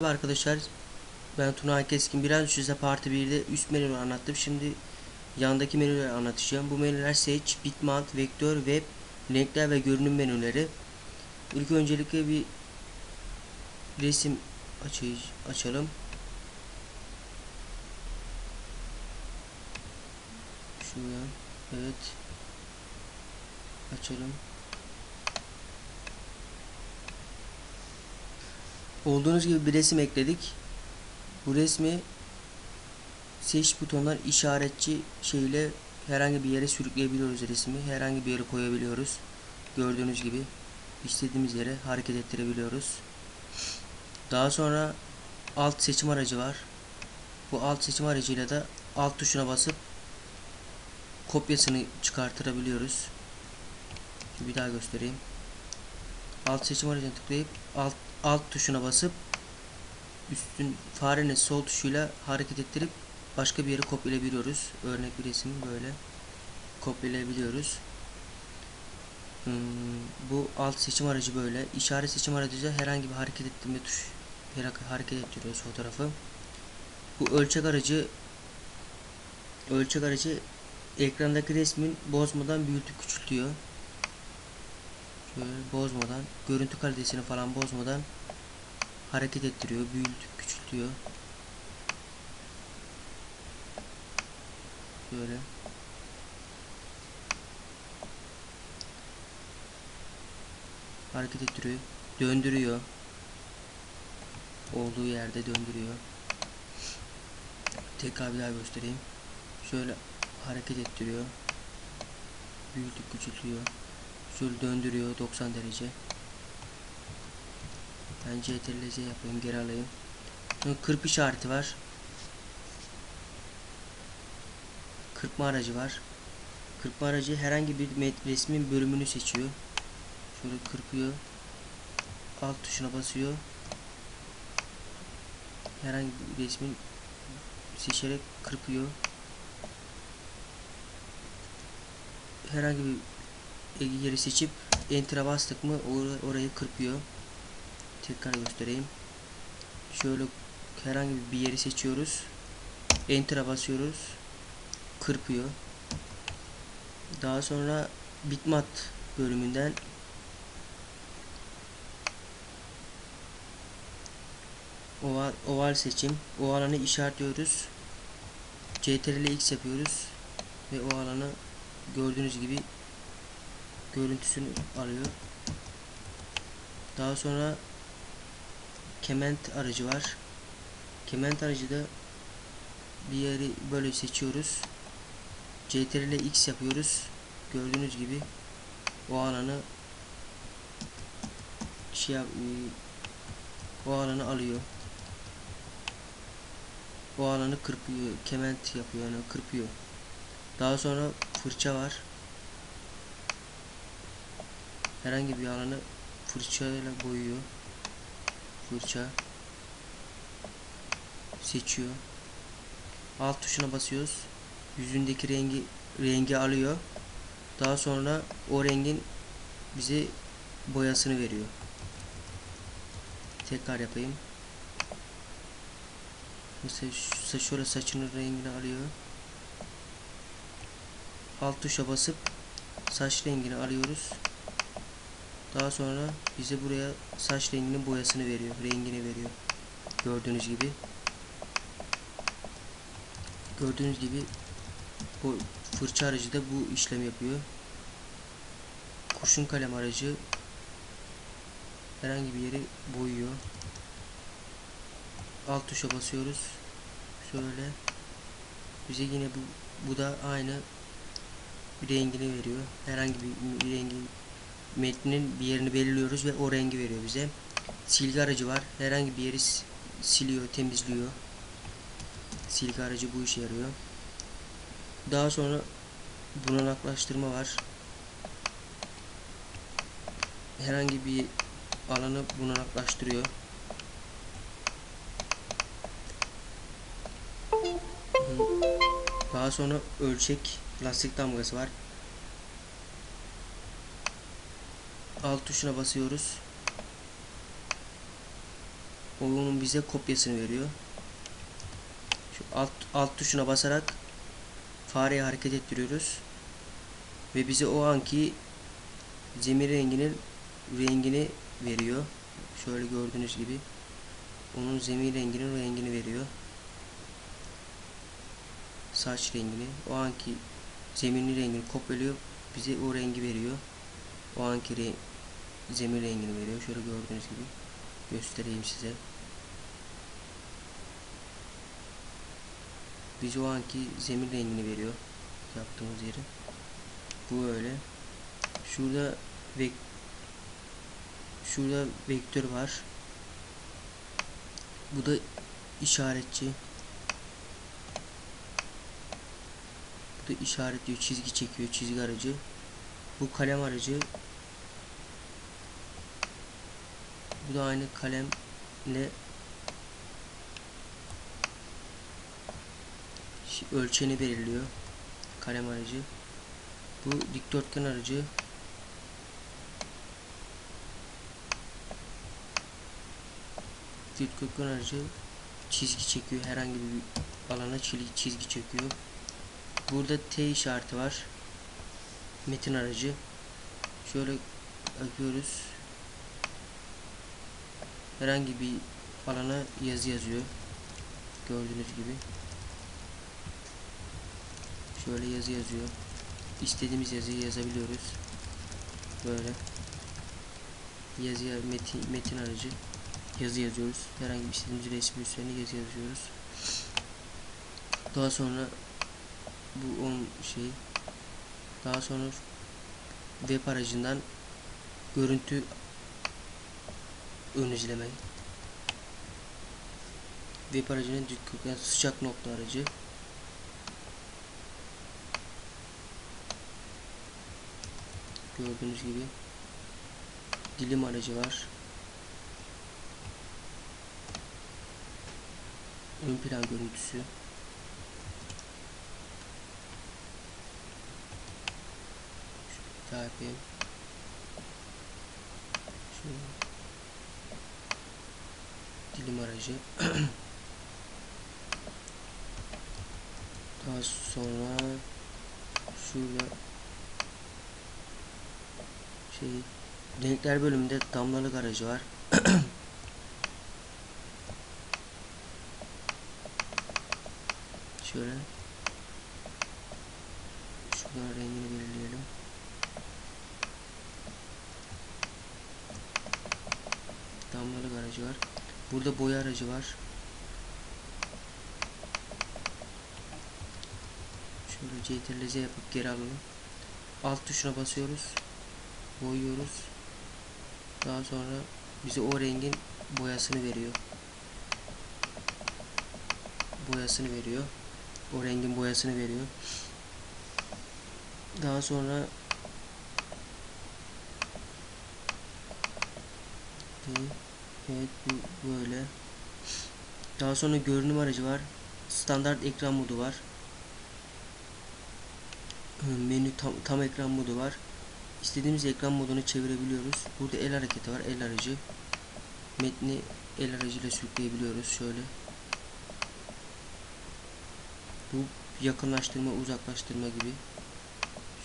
Merhaba arkadaşlar. Ben Tuna Keskin. Biraz size Parti 1'de üst menüleri anlattım. Şimdi yandaki menüleri anlatacağım. Bu menüler Seç, Bitmap, Vektör, Web, Renkler ve Görünüm menüleri. İlk öncelikle bir resim açı- açalım. Şuradan. Evet. Açalım. Olduğunuz gibi bir resim ekledik. Bu resmi seç butonundan işaretçi şeyle herhangi bir yere sürükleyebiliyoruz resmi. Herhangi bir yere koyabiliyoruz. Gördüğünüz gibi istediğimiz yere hareket ettirebiliyoruz. Daha sonra alt seçim aracı var. Bu alt seçim aracıyla da alt tuşuna basıp kopyasını çıkartabiliyoruz. Şimdi bir daha göstereyim. Alt seçim aracına tıklayıp alt alt tuşuna basıp üstün farenin sol tuşuyla hareket ettirip başka bir yere kopyalayabiliyoruz. Örnek bir resim böyle kopyalayabiliyoruz. Hmm, bu alt seçim aracı böyle. İşaret seçim aracı herhangi bir hareket ettirme tuş hareket ettiriyoruz fotoğrafı. Bu ölçek aracı ölçek aracı ekrandaki resmin bozmadan büyütüp küçültüyor. Şöyle bozmadan, görüntü kalitesini falan bozmadan hareket ettiriyor, büyütüp küçültüyor. Böyle. Hareket ettiriyor, döndürüyor. Olduğu yerde döndürüyor. Tekrar bir daha göstereyim. Şöyle hareket ettiriyor. Büyütüp küçültüyor. Şöyle döndürüyor 90 derece. Ben CTRL-Z yapayım geri alayım. Sonra kırp işareti var. Kırpma aracı var. Kırpma aracı herhangi bir resmin bölümünü seçiyor. Şöyle kırpıyor. Alt tuşuna basıyor. Herhangi bir resmin seçerek kırpıyor. Herhangi bir yeri seçip enter'a bastık mı or- orayı kırpıyor. Tekrar göstereyim. Şöyle herhangi bir yeri seçiyoruz. Enter'a basıyoruz. Kırpıyor. Daha sonra bitmat bölümünden oval, oval seçim. O alanı işaretliyoruz. CTRL X yapıyoruz ve o alanı gördüğünüz gibi görüntüsünü alıyor. Daha sonra kement aracı var. Kement aracı da bir yeri böyle seçiyoruz. CTRL X yapıyoruz. Gördüğünüz gibi o alanı şey yap- e, o alanı alıyor. O alanı kırpıyor. Kement yapıyor yani kırpıyor. Daha sonra fırça var. Herhangi bir alanı fırçayla boyuyor. Fırça seçiyor. Alt tuşuna basıyoruz. Yüzündeki rengi rengi alıyor. Daha sonra o rengin bize boyasını veriyor. Tekrar yapayım. Mesela şöyle saçının rengini alıyor. Alt tuşa basıp saç rengini alıyoruz. Daha sonra bize buraya saç renginin boyasını veriyor, rengini veriyor. Gördüğünüz gibi. Gördüğünüz gibi bu fırça aracı da bu işlem yapıyor. Kurşun kalem aracı herhangi bir yeri boyuyor. Alt tuşa basıyoruz. Şöyle bize yine bu bu da aynı rengini veriyor. Herhangi bir rengi metnin bir yerini belirliyoruz ve o rengi veriyor bize. Silgi aracı var. Herhangi bir yeri siliyor, temizliyor. Silgi aracı bu işe yarıyor. Daha sonra bulanaklaştırma var. Herhangi bir alanı bulanaklaştırıyor. Daha sonra ölçek lastik damgası var. Alt tuşuna basıyoruz. Onun bize kopyasını veriyor. Şu alt, alt tuşuna basarak fareyi hareket ettiriyoruz. Ve bize o anki zemin renginin rengini veriyor. Şöyle gördüğünüz gibi onun zemin renginin rengini veriyor. Saç rengini, o anki zeminin rengini kopyalıyor, bize o rengi veriyor. O anki re zemin rengini veriyor. Şöyle gördüğünüz gibi göstereyim size. Bize o anki zemin rengini veriyor yaptığımız yeri. Bu öyle. Şurada ve şurada vektör var. Bu da işaretçi. Bu da işaretliyor, çizgi çekiyor, çizgi aracı. Bu kalem aracı. Bu da aynı kalemle ölçeni belirliyor. Kalem aracı. Bu dikdörtgen aracı. Dikdörtgen aracı çizgi çekiyor. Herhangi bir alana çizgi çekiyor. Burada T işareti var. Metin aracı. Şöyle yapıyoruz. Herhangi bir alana yazı yazıyor. Gördüğünüz gibi. Şöyle yazı yazıyor. İstediğimiz yazıyı yazabiliyoruz. Böyle. Yazıya metin, metin aracı yazı yazıyoruz. Herhangi bir istediğimiz resmi üzerine yazı yazıyoruz. Daha sonra bu on şey daha sonra web aracından görüntü ön izleme web aracının dikkat sıcak nokta aracı. Gördüğünüz gibi dilim aracı var. Ön plan görüntüsü. Daha yapayım. Şu dilim aracı daha sonra şurada şey renkler bölümünde damlalık aracı var. Şöyle. Şuradan rengini belirleyelim. Damlalık aracı var burada boya aracı var. Şöyle CTRL Z yapıp geri alalım. Alt tuşuna basıyoruz. Boyuyoruz. Daha sonra bize o rengin boyasını veriyor. Boyasını veriyor. O rengin boyasını veriyor. Daha sonra evet bu böyle daha sonra görünüm aracı var standart ekran modu var menü tam, tam ekran modu var İstediğimiz ekran modunu çevirebiliyoruz. Burada el hareketi var. El aracı. Metni el aracıyla sürükleyebiliyoruz. Şöyle. Bu yakınlaştırma, uzaklaştırma gibi.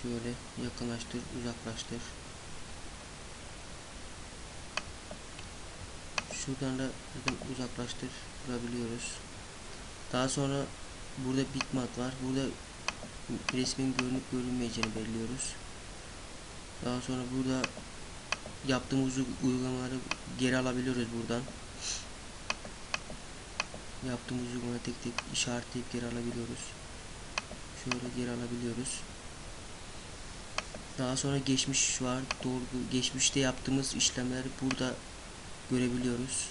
Şöyle yakınlaştır, uzaklaştır. Şuradan da uzaklaştır durabiliyoruz. Daha sonra burada bitmap var. Burada resmin görünüp görünmeyeceğini belirliyoruz. Daha sonra burada yaptığımız uygulamaları geri alabiliyoruz buradan. Yaptığımız uygulamaları tek tek işaretleyip geri alabiliyoruz. Şöyle geri alabiliyoruz. Daha sonra geçmiş var. Doğru geçmişte yaptığımız işlemleri burada görebiliyoruz.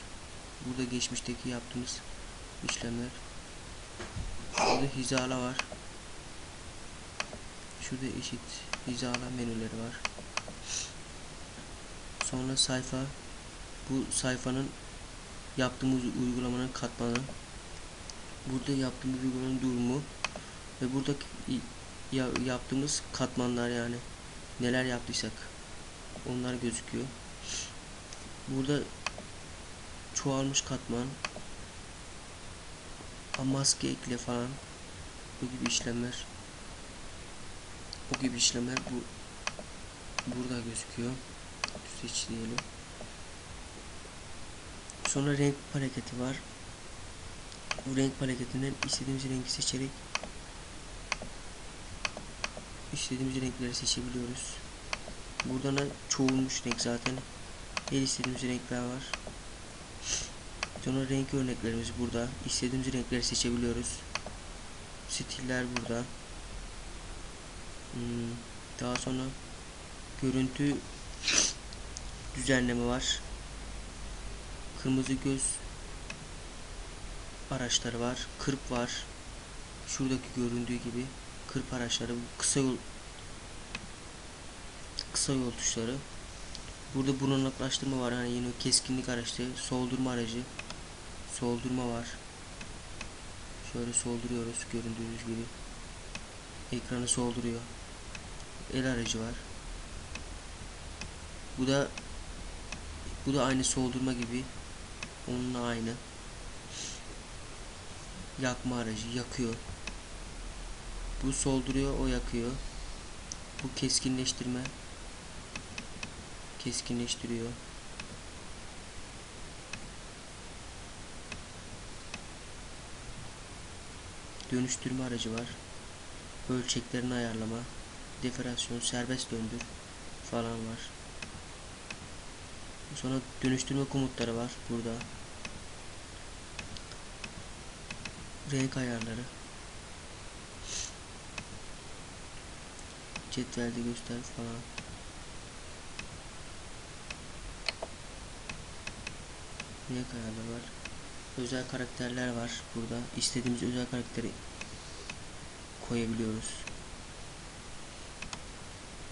Burada geçmişteki yaptığımız işlemler. Burada hizala var. Şurada eşit hizala menüleri var. Sonra sayfa. Bu sayfanın yaptığımız uygulamanın katmanı. Burada yaptığımız uygulamanın durumu ve burada ya, yaptığımız katmanlar yani neler yaptıysak onlar gözüküyor. Burada çoğalmış katman. Maske ekle falan. Bu gibi işlemler. O gibi işlemler bu burada gözüküyor. Seç diyelim. Sonra renk paleti var. Bu renk paletinden istediğimiz rengi seçerek istediğimiz renkleri seçebiliyoruz. Buradan da çoğulmuş renk zaten. Her istediğimiz renkler var sonra renk örneklerimiz burada. İstediğimiz renkleri seçebiliyoruz. Stiller burada. Hmm, daha sonra görüntü düzenleme var. Kırmızı göz araçları var. Kırp var. Şuradaki göründüğü gibi kırp araçları kısa yol kısa yol tuşları. Burada bulanıklaştırma var. Hani yine keskinlik araçları soldurma aracı soldurma var. Şöyle solduruyoruz göründüğünüz gibi. Ekranı solduruyor. El aracı var. Bu da bu da aynı soldurma gibi. Onunla aynı. Yakma aracı yakıyor. Bu solduruyor o yakıyor. Bu keskinleştirme. Keskinleştiriyor dönüştürme aracı var. Ölçeklerini ayarlama deforasyon serbest döndür falan var. Sonra dönüştürme komutları var burada. Renk ayarları. Cetvelde göster falan. Renk ayarları var özel karakterler var burada. İstediğimiz özel karakteri koyabiliyoruz.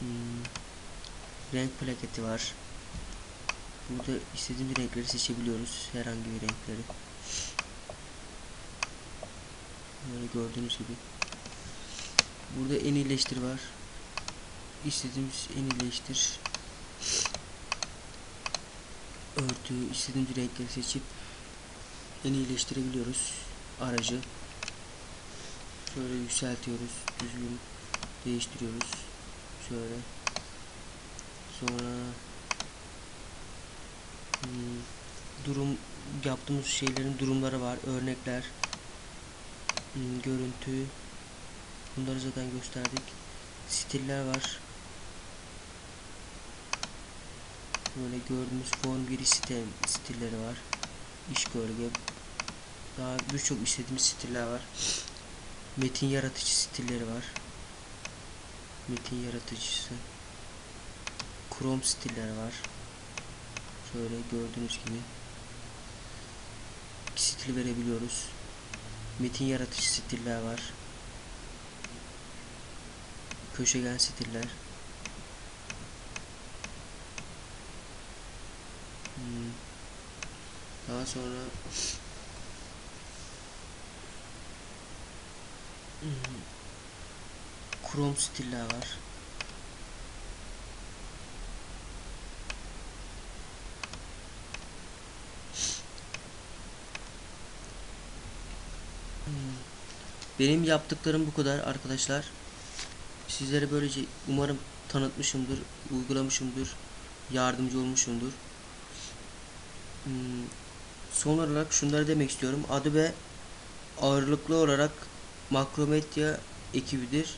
Hmm. renk plaketi var. Burada istediğimiz renkleri seçebiliyoruz. Herhangi bir renkleri. Böyle gördüğünüz gibi. Burada en iyileştir var. İstediğimiz en iyileştir. Örtü istediğimiz renkleri seçip en iyileştirebiliyoruz. Aracı şöyle yükseltiyoruz düzgün değiştiriyoruz. Şöyle. Sonra hmm, durum yaptığımız şeylerin durumları var. Örnekler hmm, görüntü. Bunları zaten gösterdik. Stiller var. Böyle gördüğümüz form giriş stil, stilleri var iş gölge daha birçok istediğimiz stiller var. Metin yaratıcı stilleri var. Metin yaratıcısı. Chrome stiller var. Şöyle gördüğünüz gibi. Stil verebiliyoruz. Metin yaratıcı stiller var. Köşegen stiller. Hmm. Daha sonra. Chrome stiller var. Benim yaptıklarım bu kadar arkadaşlar. Sizlere böylece umarım tanıtmışımdır, uygulamışımdır, yardımcı olmuşumdur. Hmm. Son olarak şunları demek istiyorum. Adobe ağırlıklı olarak Makromedia ekibidir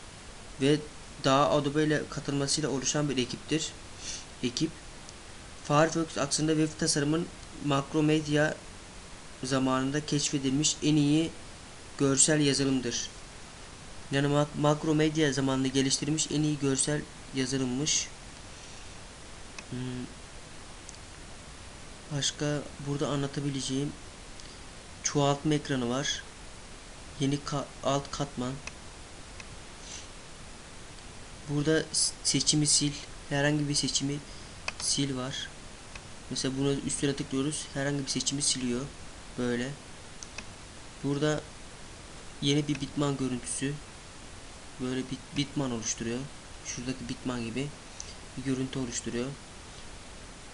ve daha Adobe ile katılmasıyla oluşan bir ekiptir. Ekip Firefox aksında web tasarımın Makromedia zamanında keşfedilmiş en iyi görsel yazılımdır. Yani mak makro medya zamanında geliştirilmiş en iyi görsel yazılımmış. Hmm. Başka burada anlatabileceğim çoğaltma ekranı var. Yeni ka alt katman. Burada seçimi sil. Herhangi bir seçimi sil var. Mesela bunu üstüne tıklıyoruz. Herhangi bir seçimi siliyor. Böyle. Burada yeni bir bitman görüntüsü böyle bir bitman oluşturuyor. Şuradaki bitman gibi bir görüntü oluşturuyor.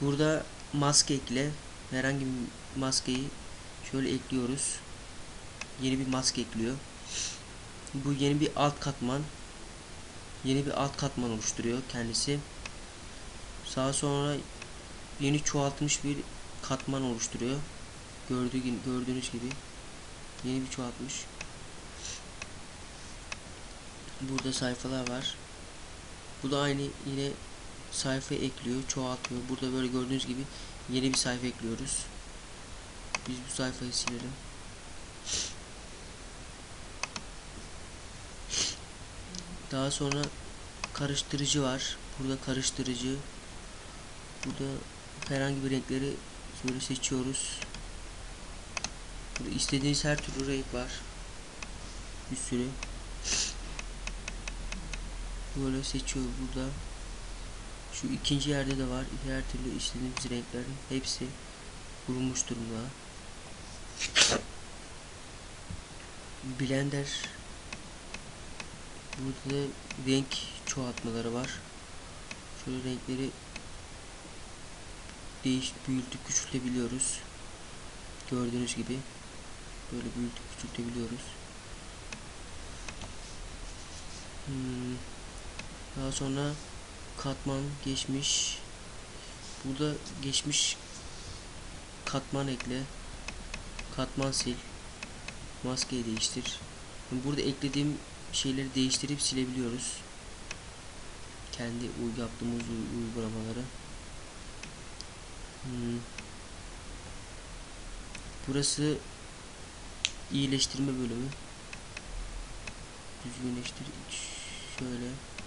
Burada maske ekle herhangi bir maskeyi şöyle ekliyoruz. Yeni bir maske ekliyor. Bu yeni bir alt katman. Yeni bir alt katman oluşturuyor kendisi. Daha sonra yeni çoğaltmış bir katman oluşturuyor. Gördüğü, gördüğünüz gibi yeni bir çoğaltmış. Burada sayfalar var. Bu da aynı yine sayfa ekliyor, çoğaltıyor. Burada böyle gördüğünüz gibi yeni bir sayfa ekliyoruz. Biz bu sayfayı silelim. Daha sonra karıştırıcı var. Burada karıştırıcı. Burada herhangi bir renkleri şöyle seçiyoruz. Burada istediğiniz her türlü renk var. Bir sürü. Böyle seçiyor burada. Şu ikinci yerde de var. Her türlü istediğimiz renklerin hepsi bulunmuş durumda. Blender Burada renk çoğaltmaları var. Şöyle renkleri değiş büyütüp küçültebiliyoruz. Gördüğünüz gibi böyle büyütüp küçültebiliyoruz. Hmm. Daha sonra katman geçmiş. Burada geçmiş katman ekle. Katman sil. Maskeyi değiştir. Burada eklediğim şeyleri değiştirip silebiliyoruz. Kendi yaptığımız uy uygulamaları. Hmm. Burası iyileştirme bölümü. Düzgünleştir. Şöyle.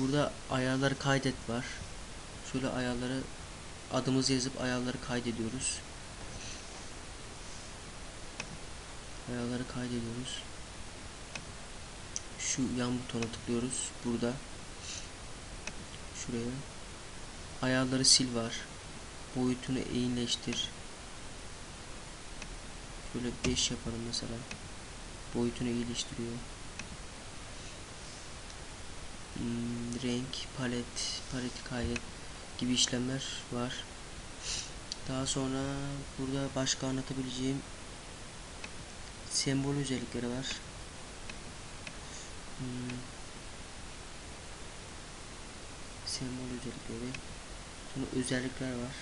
Burada ayarları kaydet var. Şöyle ayarları adımızı yazıp ayarları kaydediyoruz. Ayarları kaydediyoruz. Şu yan butona tıklıyoruz. Burada. Şuraya. Ayarları sil var. Boyutunu eğimleştir. Şöyle 5 yapalım mesela. Boyutunu iyileştiriyor. Hmm, renk, palet, palet kaydet gibi işlemler var. Daha sonra burada başka anlatabileceğim sembol özellikleri var. Hmm. Sembol özellikleri. Sonra özellikler var.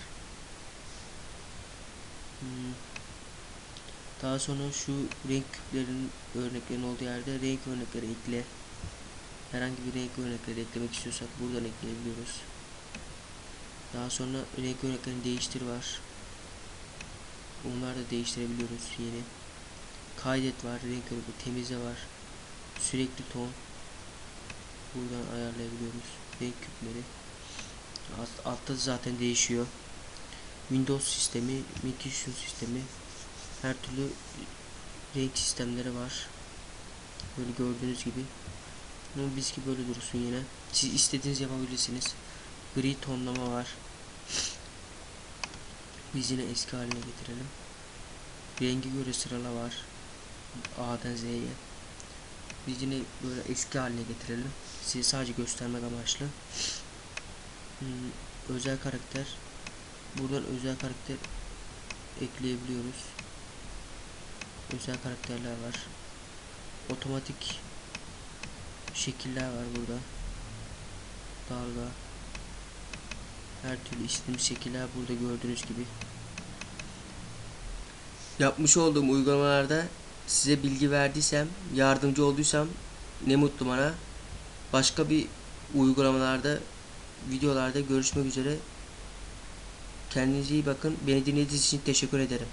Hmm. Daha sonra şu renk küplerinin örneklerin olduğu yerde renk örnekleri ekle. Herhangi bir renk örnekleri eklemek istiyorsak buradan ekleyebiliyoruz. Daha sonra renk örneklerini değiştir var. Onları da değiştirebiliyoruz yeni. Kaydet var, renk örneği temize var. Sürekli ton. Buradan ayarlayabiliyoruz. Renk küpleri. Alt, altta zaten değişiyor. Windows sistemi, Macintosh sistemi. Her türlü renk sistemleri var. Böyle gördüğünüz gibi. Biz ki böyle dursun yine. Siz istediğiniz yapabilirsiniz. Gri tonlama var. Biz yine eski haline getirelim. Rengi göre sırala var. A'dan Z'ye. Biz yine böyle eski haline getirelim. Size sadece göstermek amaçlı. Hmm, özel karakter. Buradan özel karakter ekleyebiliyoruz. Özel karakterler var. Otomatik şekiller var burada. Dalga. Her türlü istediğimiz şekiller burada gördüğünüz gibi. Yapmış olduğum uygulamalarda size bilgi verdiysem, yardımcı olduysam ne mutlu bana. Başka bir uygulamalarda, videolarda görüşmek üzere. Kendinize iyi bakın. Beni dinlediğiniz için teşekkür ederim.